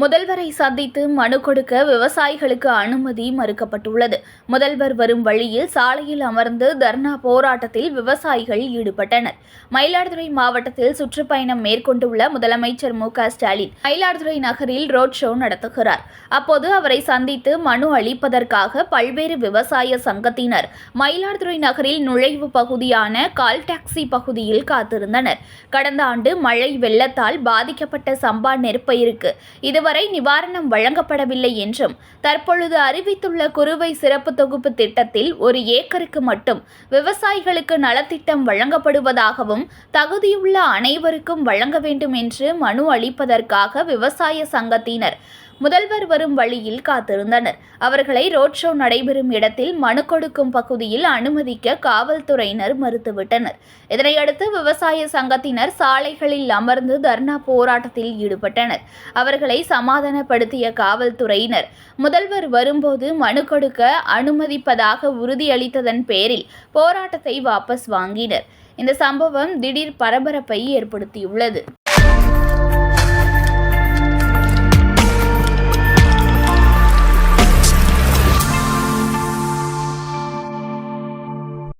முதல்வரை சந்தித்து மனு கொடுக்க விவசாயிகளுக்கு அனுமதி மறுக்கப்பட்டுள்ளது. முதல்வர் வரும் வழியில் சாலையில் அமர்ந்து தர்ணா போராட்டத்தில் விவசாயிகள் ஈடுபட்டனர். மயிலாடுதுறை மாவட்டத்தில் சுற்றுப்பயணம் மேற்கொண்டுள்ள முதலமைச்சர் மு க ஸ்டாலின் மயிலாடுதுறை நகரில் ரோட் ஷோ நடத்துகிறார். அப்போது அவரை சந்தித்து மனு அளிப்பதற்காக பல்வேறு விவசாய சங்கத்தினர் மயிலாடுதுறை நகரில் நுழைவு பகுதியான கால் டாக்ஸி பகுதியில் காத்திருந்தனர். கடந்த ஆண்டு மழை வெள்ளத்தால் பாதிக்கப்பட்ட சம்பா நெற்பயிருக்கு. இதுவரை நிவாரணம் வழங்கப்படவில்லை என்றும் தற்பொழுது அறிவித்துள்ள குறுவை சிறப்பு தொகுப்பு திட்டத்தில் ஒரு ஏக்கருக்கு மட்டும் விவசாயிகளுக்கு நலத்திட்டம் வழங்கப்படுவதாகவும் தகுதியுள்ள அனைவருக்கும் வழங்க வேண்டும் என்று மனு அளிப்பதற்காக விவசாய சங்கத்தினர் முதல்வர் வரும் வழியில் காத்திருந்தனர். அவர்களை ரோட் ஷோ நடைபெறும் இடத்தில் மனு கொடுக்கும் பகுதியில் அனுமதிக்க காவல்துறையினர் மறுத்துவிட்டனர். இதனையடுத்து விவசாய சங்கத்தினர் சாலைகளில் அமர்ந்து தர்ணா போராட்டத்தில் ஈடுபட்டனர். அவர்களை சமாதானப்படுத்திய காவல்துறையினர் முதல்வர் வரும்போது மனு கொடுக்க அனுமதிப்பதாக உறுதியளித்ததன் பேரில் போராட்டத்தை வாபஸ் வாங்கினர். இந்த சம்பவம் திடீர் பரபரப்பை ஏற்படுத்தியுள்ளது.